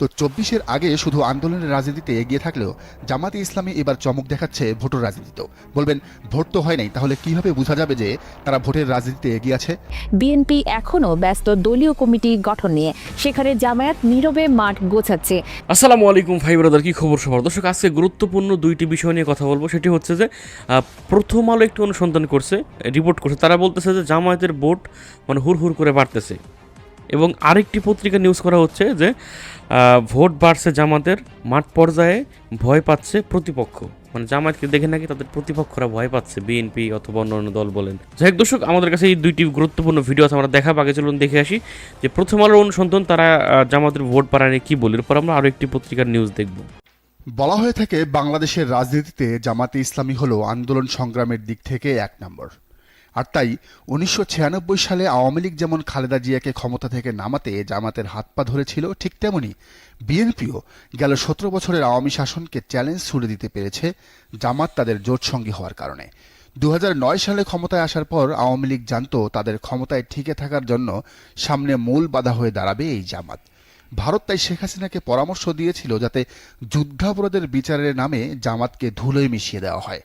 তো চব্বিশের আগে শুধু আন্দোলনের রাজনীতিতে এগিয়ে থাকলেও জামাতে ইসলামী এবার চমক দেখাচ্ছে ভোটের রাজনীতিতেও। বলবেন ভোট তো হয় নাই তাহলে কীভাবে বোঝা যাবে যে তারা ভোটের রাজনীতিতে এগিয়ে আছে? বিএনপি এখনও ব্যস্ত দলীয় কমিটি গঠন নিয়ে। সেখানে জামায়াত নীরবে মাঠ গোছাচ্ছে। আসসালামু আলাইকুম ভাই ব্রাদার কি খবর সবার? দর্শক আজকে গুরুত্বপূর্ণ দুইটি বিষয় নিয়ে কথা বলব। সেটি হচ্ছে যে প্রথম আলো একটু অনুসন্ধান করছে রিপোর্ট করছে। তারা বলতেছে যে জামায়াতের ভোট মানে হুর হুর করে বাড়তেছে। এবং আরেকটি পত্রিকা নিউজ করা হচ্ছে যে ভোট বাড়ছে জামাতের, মাঠ পর্যায়ে ভয় পাচ্ছে প্রতিপক্ষ। মানে জামায়াতকে দেখে নাকি তাদের প্রতিপক্ষরা ভয় পাচ্ছে, বিএনপি অথবা অন্য অন্য দল বলেন। যাই হোক দর্শক, আমাদের কাছে এই দুইটি গুরুত্বপূর্ণ ভিডিও আছে, আমরা দেখা আগে চলুন দেখে আসি যে প্রথম আলোর অনুসন্ধান তারা জামাতের ভোট বাড়ায় নিয়ে কি বলে এরপর আমরা আরও একটি পত্রিকার নিউজ দেখব। বলা হয়ে থাকে, বাংলাদেশের রাজনীতিতে জামাতে ইসলামী হলো আন্দোলন সংগ্রামের দিক থেকে এক নম্বর। আর তাই উনিশশো ছিয়ানব্বই সালে আওয়ামী লীগ যেমন খালেদা জিয়াকে ক্ষমতা থেকে নামাতে জামাতের হাত পা ধরেছিল, ঠিক তেমনি বিএনপিও গেল সতেরো বছরের আওয়ামী শাসনকে চ্যালেঞ্জ ছুড়ে দিতে পেরেছে জামাত তাদের জোটসঙ্গী হওয়ার কারণে। দুহাজার নয় সালে ক্ষমতায় আসার পর আওয়ামী লীগ জানত তাদের ক্ষমতায় টিকে থাকার জন্য সামনে মূল বাধা হয়ে দাঁড়াবে এই জামাত। ভারত তাই শেখ হাসিনাকে পরামর্শ দিয়েছিল যাতে যুদ্ধাপরাধের বিচারের নামে জামাতকে ধুলোয় মিশিয়ে দেওয়া হয়,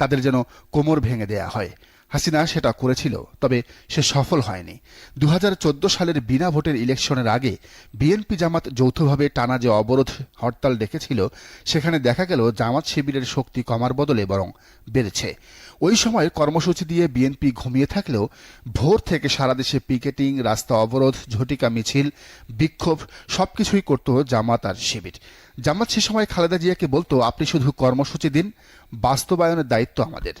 তাদের যেন কোমর ভেঙে দেয়া হয়। হাসিনা সেটা করেছিল, তবে সে সফল হয়নি। দু হাজার চোদ্দ সালের বিনা ভোটের ইলেকশনের আগে বিএনপি জামাত যৌথভাবে টানা যে অবরোধ হরতাল ডেকেছিল, সেখানে দেখা গেল জামাত শিবিরের শক্তি কমার বদলে বরং বেড়েছে। ওই সময় কর্মসূচি দিয়ে বিএনপি ঘুমিয়ে থাকলেও ভোর থেকে সারা দেশে পিকেটিং, রাস্তা অবরোধ, ঝটিকা মিছিল, বিক্ষোভ সবকিছুই করত জামাত আর শিবির। জামাত সে সময় খালেদা জিয়াকে বলতো, আপনি শুধু কর্মসূচি দিন, বাস্তবায়নের দায়িত্ব আমাদের।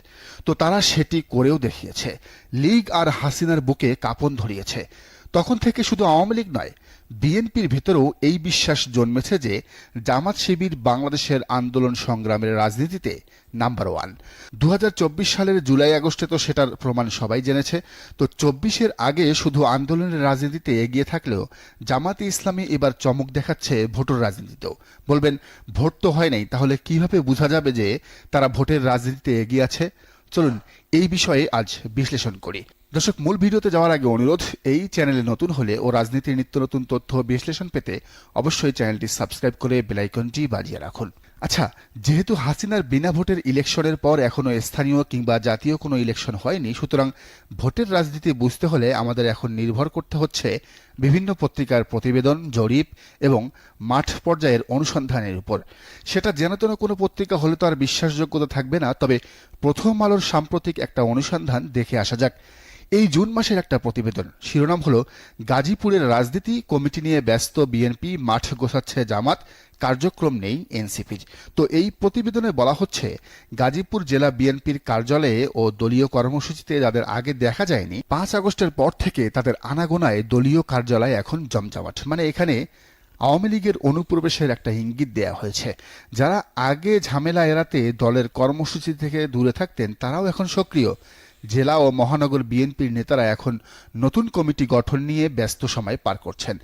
তো তারা সেটি করেও দেখিয়েছে। লীগ আর হাসিনার বুকে কাপন ধরিয়েছে। তখন থেকে শুধু আওয়ামী লীগ নয় বিএনপির ভেতরেও এই বিশ্বাস জন্মেছে যে জামাত শিবির বাংলাদেশের আন্দোলন সংগ্রামের রাজনীতিতে নাম্বার ওয়ান। দু হাজার চব্বিশ সালের জুলাই আগস্টে তো সেটার প্রমাণ সবাই জেনেছে। তো চব্বিশের আগে শুধু আন্দোলনের রাজনীতিতে এগিয়ে থাকলেও জামাতে ইসলামী এবার চমক দেখাচ্ছে ভোটের রাজনীতিতেও। বলবেন, ভোট তো হয় নাই, তাহলে কীভাবে বোঝা যাবে যে তারা ভোটের রাজনীতিতে এগিয়ে আছে? চলুন এই বিষয়ে আজ বিশ্লেষণ করি। দর্শক, মূল ভিডিওতে যাওয়ার আগে অনুরোধ, এই চ্যানেলে নতুন হলে ও রাজনীতির নিত্য নতুন তথ্য বিশ্লেষণ পেতে অবশ্যই চ্যানেলটি সাবস্ক্রাইব করে বেলাইকনটি বাজিয়ে রাখুন। আচ্ছা যেহেতু হাসিনার বিনা ভোটের ইলেকশনের পর এখনও স্থানীয় কিংবা জাতীয় কোনো ইলেকশন হয়নি, সুতরাং ভোটের রাজনীতি বুঝতে হলে আমাদের এখন নির্ভর করতে হচ্ছে বিভিন্ন পত্রিকার প্রতিবেদন, জরিপ এবং মাঠ পর্যায়ের অনুসন্ধানের উপর। সেটা যেন তেন কোনো পত্রিকা হলে তো আর বিশ্বাসযোগ্যতা থাকবে না, তবে প্রথম আলোর সাম্প্রতিক একটা অনুসন্ধান দেখে আসা যাক। এই জুন মাসের একটা প্রতিবেদন। শিরোনাম হলো, গাজীপুরের রাজনীতি কমিটি নিয়ে ব্যস্ত বিএনপি, মাঠ গোছাচ্ছে জামাত, কার্যক্রম নেই এনসিপির। তো এই প্রতিবেদনে বলা হচ্ছে, গাজীপুর জেলা বিএনপির কার্যালয়ে ও দলীয় কর্মসূচিতে যাদের আগে দেখা যায়নি, পাঁচ আগস্টের পর থেকে তাদের আনাগোনায় দলীয় কার্যালয় এখন জমজমাট। মানে এখানে আওয়ামী লীগের অনুপ্রবেশের একটা ইঙ্গিত দেয়া হয়েছে। যারা আগে ঝামেলা এড়াতে দলের কর্মসূচি থেকে দূরে থাকতেন, তারাও এখন সক্রিয়। জেলা ও মহানগর বিএনপির নেতারা এখন নতুন কমিটি গঠন নিয়ে ব্যস্ত সময় পার করছেন।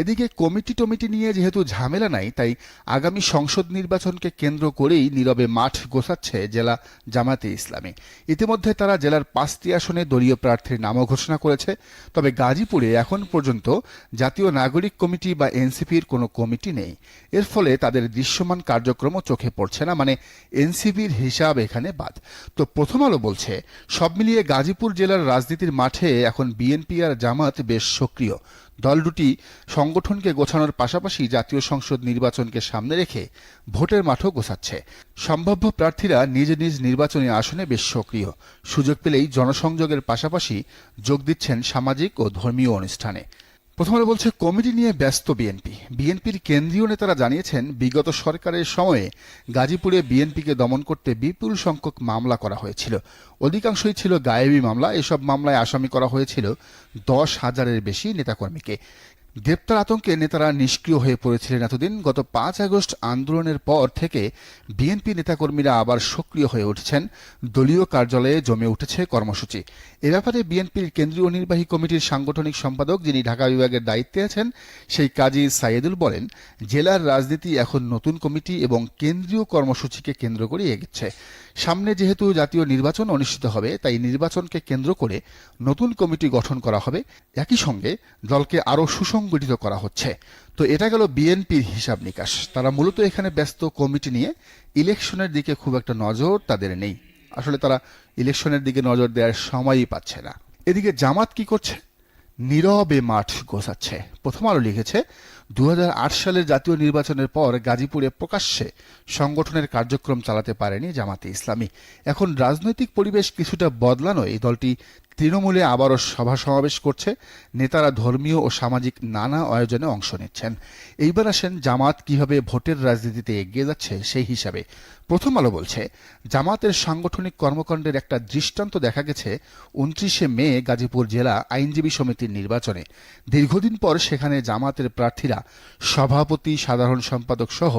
এদিকে কমিটি টমিটি নিয়ে যেহেতু ঝামেলা নাই, তাই আগামী সংসদ নির্বাচনকে কেন্দ্র করেই নীরবে মাঠ গোছাচ্ছে জেলা জামাতে ইসলামী। ইতিমধ্যে তারা জেলার পাঁচটি আসনে দলীয় প্রার্থীর নামও ঘোষণা করেছে। তবে গাজীপুরে এখন পর্যন্ত জাতীয় নাগরিক কমিটি বা এনসিপির কোনো কমিটি নেই। এর ফলে তাদের দৃশ্যমান কার্যক্রমও চোখে পড়ছে না মানে এনসিপির হিসাব এখানে বাদ। তো প্রথম আলো বলছে, সব মিলিয়ে গাজীপুর জেলার রাজনীতির মাঠে এখন বিএনপি আর জামাত বেশ সক্রিয়। দল দুটি সংগঠনকে গোছানোর পাশাপাশি জাতীয় সংসদ নির্বাচনকে সামনে রেখে ভোটের মাঠও গোছাচ্ছে। সম্ভাব্য প্রার্থীরা নিজ নিজ নির্বাচনী আসনে বেশ সক্রিয়। সুযোগ পেলেই জনসংযোগের পাশাপাশি যোগ দিচ্ছেন সামাজিক ও ধর্মীয় অনুষ্ঠানে। প্রথমে বলছে, কমিটি নিয়ে ব্যস্ত বিএনপি। বিএনপির কেন্দ্রীয় নেতারা জানিয়েছেন, বিগত সরকারের সময়ে গাজীপুরে বিএনপিকে দমন করতে বিপুল সংখ্যক মামলা করা হয়েছিল। অধিকাংশই ছিল গায়েবী মামলা। এসব মামলায় আসামি করা হয়েছিল দশ হাজারের বেশি নেতাকর্মীকে। গ্রেপ্তার আতঙ্কে নেতারা নিষ্ক্রিয় হয়ে পড়েছিলেন এতদিন। গত পাঁচ আগস্ট আন্দোলনের পর থেকে বিএনপি নেতাকর্মীরা আবার সক্রিয় হয়ে উঠছেন। দলীয় কার্যালয়ে জমে উঠেছে কর্মসূচি। এ ব্যাপারে বিএনপির কেন্দ্রীয় নির্বাহী কমিটির সাংগঠনিক সম্পাদক, যিনি ঢাকা বিভাগের দায়িত্বে আছেন, সেই কাজী সাইয়েদুল বলেন, জেলার রাজনীতি এখন নতুন কমিটি এবং কেন্দ্রীয় কর্মসূচিকে কেন্দ্র করে এগোচ্ছে। সামনে যেহেতু জাতীয় নির্বাচন অনুষ্ঠিত হবে, তাই নির্বাচনকে কেন্দ্র করে নতুন কমিটি গঠন করা হবে। একই সঙ্গে দলকে আরও সুসংগঠিত পুনঃসংগঠিত করা হচ্ছে। তো এটা গেল বিএনপির হিসাব নিকাশ। তারা মূলত এখানে ব্যস্ত কমিটি নিয়ে ইলেকশনের দিকে খুব একটা নজর তাদের নেই। আসলে তারা ইলেকশনের দিকে নজর দেওয়ার সময়ই পাচ্ছে না। এদিকে জামাত কি করছে? নীরবে মাঠ গোছাচ্ছে। প্রথম আলো লিখেছে দু হাজার আট সালের জাতীয় নির্বাচনের পর গাজীপুরে প্রকাশ্যে সংগঠনের কার্যক্রম চালাতে পারেনি জামাতে ইসলামী। এখন রাজনৈতিক পরিবেশ কিছুটা বদলানো এই দলটি তৃণমূলে আবারও সভা সমাবেশ করছে। নেতারা ধর্মীয় ও সামাজিক নানা আয়োজনে অংশ নিচ্ছেন। এইবার আসেন জামাত কীভাবে ভোটের রাজনীতিতে এগিয়ে যাচ্ছে সেই হিসাবে। প্রথম আলো বলছে, জামাতের সাংগঠনিক কর্মকাণ্ডের একটা দৃষ্টান্ত দেখা গেছে। উনত্রিশে মে গাজীপুর জেলা আইনজীবী সমিতির নির্বাচনে। দীর্ঘদিন পর সেখানে জামাতের প্রার্থীরা সভাপতি সাধারণ সম্পাদক সহ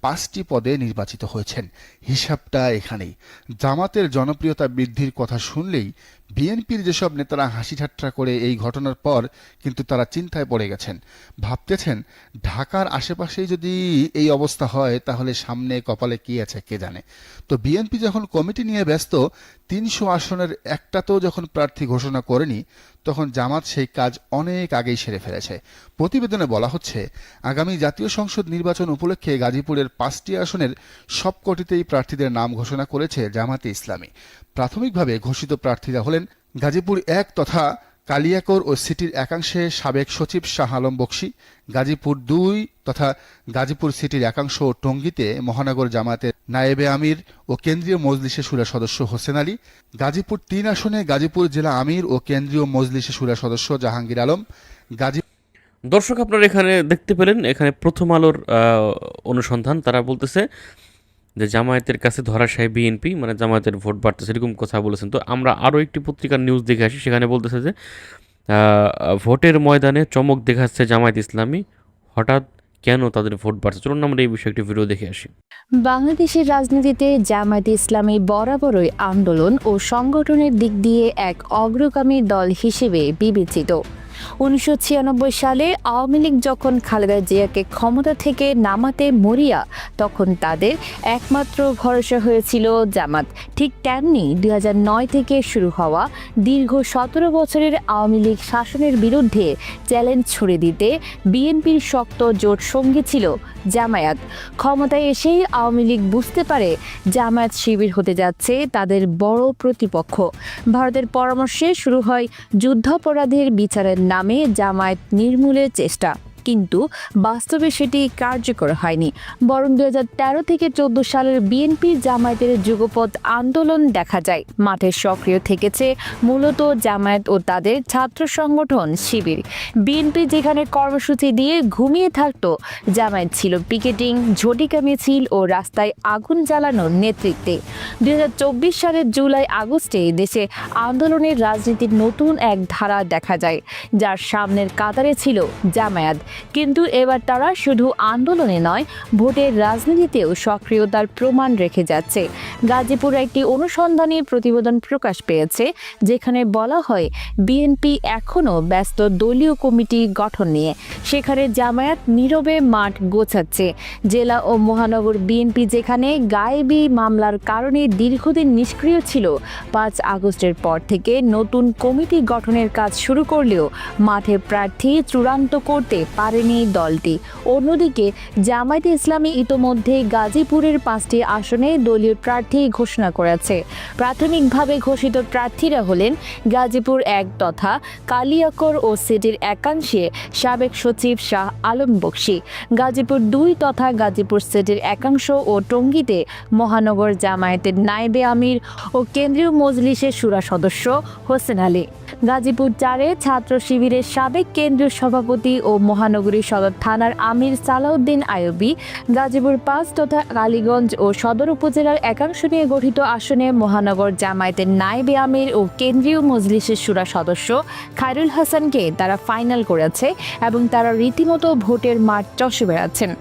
পাঁচটি পদে নির্বাচিত হয়েছেন। হিসাবটা এখানেই। জামাতের জনপ্রিয়তা বৃদ্ধির কথা শুনলেই বিএনপির যেসব নেতারা হাসি ঠাট্টা করে এই ঘটনার পর কিন্তু তারা চিন্তায় পড়ে গেছেন। ভাবতেছেন, ঢাকার আশেপাশেই যদি এই অবস্থা হয়, তাহলে সামনে কপালে কি আছে কে জানে? তো বিএনপি যখন কমিটি নিয়ে ব্যস্ত, তিনশো আসনের একটাতেও যখন প্রার্থী ঘোষণা করেনি, তখন জামাত সেই কাজ অনেক আগেই সেরে ফেলেছে। প্রতিবেদনে বলা হচ্ছে, আগামী জাতীয় সংসদ নির্বাচন উপলক্ষে গাজীপুরের পাঁচটি আসনের সবকটিতেই প্রার্থীদের নাম ঘোষণা করেছে জামাতে ইসলামী। প্রাথমিকভাবে ঘোষিত প্রার্থীরা হলেন গাজীপুর এক তথা কালিয়াকোর ও সিটির একাংশে সাবেক সচিব শাহ আলম বক্সি, গাজীপুর দুই তথা গাজীপুর সিটির একাংশ টঙ্গীতে মহানগর জামাতের নায়েবে আমির ও কেন্দ্রীয় মজলিসে সুরা সদস্য হোসেন আলী, গাজীপুর তিন আসনে গাজীপুর জেলা আমির ও কেন্দ্রীয় মজলিসে সুরা সদস্য জাহাঙ্গীর আলম, গাজী দর্শক আপনারা এখানে দেখতে পেলেন, এখানে প্রথম আলোর অনুসন্ধান। তারা বলতেছে যে জামায়াতের কাছে ধরাশায়ী বিএনপি মানে জামায়াতের ভোট বাড়তেছে, এরকম কথা বলেছেন। তো আমরা আরও একটি পত্রিকার নিউজ দেখে আসি, সেখানে বলতেছে যে ভোটের ময়দানে চমক দেখাচ্ছে জামায়াত ইসলামী, হঠাৎ কেন তাদের ভোট বাড়ছে? চলুন আমরা এই বিষয়ে একটি ভিডিও দেখে আসি। বাংলাদেশের রাজনীতিতে জামায়াত ইসলামী বরাবরই আন্দোলন ও সংগঠনের দিক দিয়ে এক অগ্রগামী দল হিসেবে বিবেচিত। উনিশশো ছিয়ানব্বই সালে আওয়ামী লীগ যখন খালেদা জিয়াকে ক্ষমতা থেকে নামাতে মরিয়া, তখন তাদের একমাত্র ভরসা হয়েছিল জামাত। ঠিক তেমনি দুই থেকে শুরু হওয়া দীর্ঘ সতেরো বছরের আওয়ামী লীগ শাসনের বিরুদ্ধে চ্যালেঞ্জ ছুড়ে দিতে বিএনপির শক্ত জোট সঙ্গী ছিল জামায়াত। ক্ষমতায় এসেই আওয়ামী লীগ বুঝতে পারে জামায়াত শিবির হতে যাচ্ছে তাদের বড় প্রতিপক্ষ। ভারতের পরামর্শে শুরু হয় যুদ্ধাপরাধের বিচারের নামে জামায়াত নির্মূলের চেষ্টা। কিন্তু বাস্তবে সেটি কার্যকর হয়নি। বরং দু থেকে চোদ্দ সালের বিএনপি জামায়াতের যুগপৎ আন্দোলন দেখা যায়। মাঠে সক্রিয় থেকেছে মূলত জামায়াত ও তাদের ছাত্র সংগঠন, শিবির। বিএনপি যেখানে কর্মসূচি দিয়ে ঘুমিয়ে থাকতো, জামায়াত ছিল পিকেটিং ঝটিকা মিছিল ও রাস্তায় আগুন জ্বালানোর নেতৃত্বে। দুই হাজার চব্বিশ সালের জুলাই আগস্টে দেশে আন্দোলনের রাজনীতির নতুন এক ধারা দেখা যায়, যার সামনের কাতারে ছিল জামায়াত। কিন্তু এবার তারা শুধু আন্দোলনে নয়, ভোটের রাজনীতিতেও সক্রিয়তার প্রমাণ রেখে যাচ্ছে। গাজীপুর একটি অনুসন্ধানী প্রতিবেদন প্রকাশ পেয়েছে, যেখানে বলা হয়, বিএনপি এখনও ব্যস্ত দলীয় কমিটি গঠন নিয়ে। সেখানে জামায়াত নীরবে মাঠ গোছাচ্ছে। জেলা ও মহানগর বিএনপি যেখানে গায়েবী মামলার কারণে দীর্ঘদিন নিষ্ক্রিয় ছিল, পাঁচ আগস্টের পর থেকে নতুন কমিটি গঠনের কাজ শুরু করলেও মাঠে প্রার্থী চূড়ান্ত করতে পারেনি দলটি। অন্যদিকে, জামায়াতে ইসলামী ইতোমধ্যে গাজীপুরের পাঁচটি আসনে দলীয় প্রার্থী ঘোষণা করেছে। প্রাথমিকভাবে ঘোষিত প্রার্থীরা হলেন গাজীপুর এক তথা কালিয়াকর ও সিটির একাংশে সাবেক সচিব শাহ আলম বক্সি। গাজীপুর দুই তথা গাজীপুর সিটির একাংশ ও টঙ্গীতে মহানগর জামায়াতের নায়েবে আমির ও কেন্দ্রীয় মজলিসের সুরা সদস্য হোসেন আলী। গাজীপুর চারে ছাত্র শিবিরের সাবেক কেন্দ্রীয় সভাপতি ও মহানগরী সদর থানার আমির সালাউদ্দিন আয়বী গাজীপুর পাঁচ তথা কালীগঞ্জ ও সদর উপজেলার একাংশ নিয়ে গঠিত আসনে মহানগর জামায়াতের নায়েবে আমির ও কেন্দ্রীয় মজলিসের সুরা সদস্য খায়রুল হাসানকে তারা ফাইনাল করেছে এবং তারা রীতিমতো ভোটের মাঠ চষে বেড়াচ্ছেন।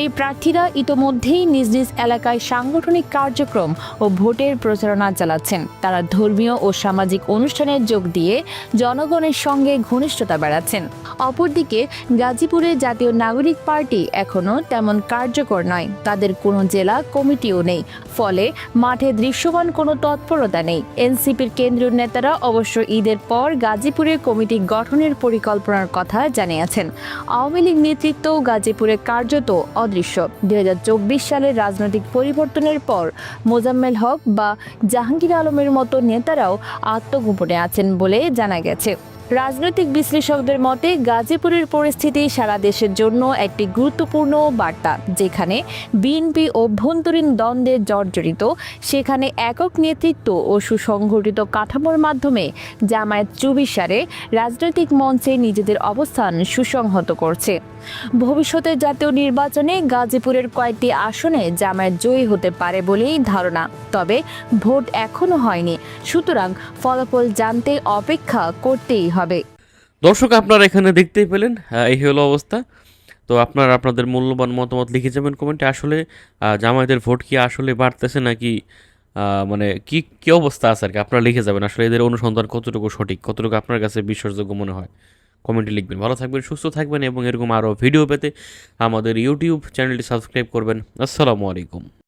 এই প্রার্থীরা ইতোমধ্যেই নিজ নিজ এলাকায় সাংগঠনিক কার্যক্রম ও ভোটের প্রচারণা চালাচ্ছেন। তারা ধর্মীয় ও সামাজিক অনুষ্ঠানে যোগ দিয়ে জনগণের সঙ্গে ঘনিষ্ঠতা বাড়াচ্ছেন। অপরদিকে গাজীপুরে জাতীয় নাগরিক পার্টি এখনও তেমন কার্যকর নয়। তাদের কোনো জেলা, কমিটিও নেই। ফলে মাঠে দৃশ্যমান কোনো তৎপরতা নেই। এনসিপির কেন্দ্রীয় নেতারা অবশ্য ঈদের পর গাজীপুরে কমিটি গঠনের পরিকল্পনার কথা জানিয়েছেন। আওয়ামী লীগ নেতৃত্ব গাজীপুরে কার্যত অদৃশ্য। দু হাজার চব্বিশ সালের রাজনৈতিক পরিবর্তনের পর মোজাম্মেল হক বা জাহাঙ্গীর আলমের মতো নেতারাও আত্মগোপনে আছেন বলে জানা গেছে। রাজনৈতিক বিশ্লেষকদের মতে, গাজীপুরের পরিস্থিতি সারা দেশের জন্য একটি গুরুত্বপূর্ণ বার্তা, যেখানে বিএনপি অভ্যন্তরীণ দ্বন্দ্বে জর্জরিত, সেখানে একক নেতৃত্ব ও সুসংগঠিত কাঠামোর মাধ্যমে জামায়াত চুবিসারে রাজনৈতিক মঞ্চে নিজেদের অবস্থান সুসংহত করছে। ভবিষ্যতে জাতীয় নির্বাচনে গাজীপুরের কয়েকটি আসনে জামায়াত জয়ী হতে পারে বলেই ধারণা, তবে ভোট এখনও হয়নি। সুতরাং ফলাফল জানতে অপেক্ষা করতেই হবে। দর্শক, আপনারা এখানে দেখতেই পেলেন এই হলো অবস্থা। তো আপনারা আপনাদের মূল্যবান মতামত লিখে যাবেন কমেন্টে। আসলে জামায়াতের ভোট কি আসলে বাড়তেছে নাকি মানে কি কি অবস্থা আছে আর কি আপনারা লিখে যাবেন। আসলে এদের অনুসন্ধান কতটুকু সঠিক, কতটুকু আপনার কাছে বিশ্বাসযোগ্য মনে হয়? কমেন্টে লিখবেন। ভালো থাকবেন, সুস্থ থাকবেন এবং এরকম আরও ভিডিও পেতে আমাদের ইউটিউব চ্যানেলটি সাবস্ক্রাইব করবেন। আসসালামু আলাইকুম।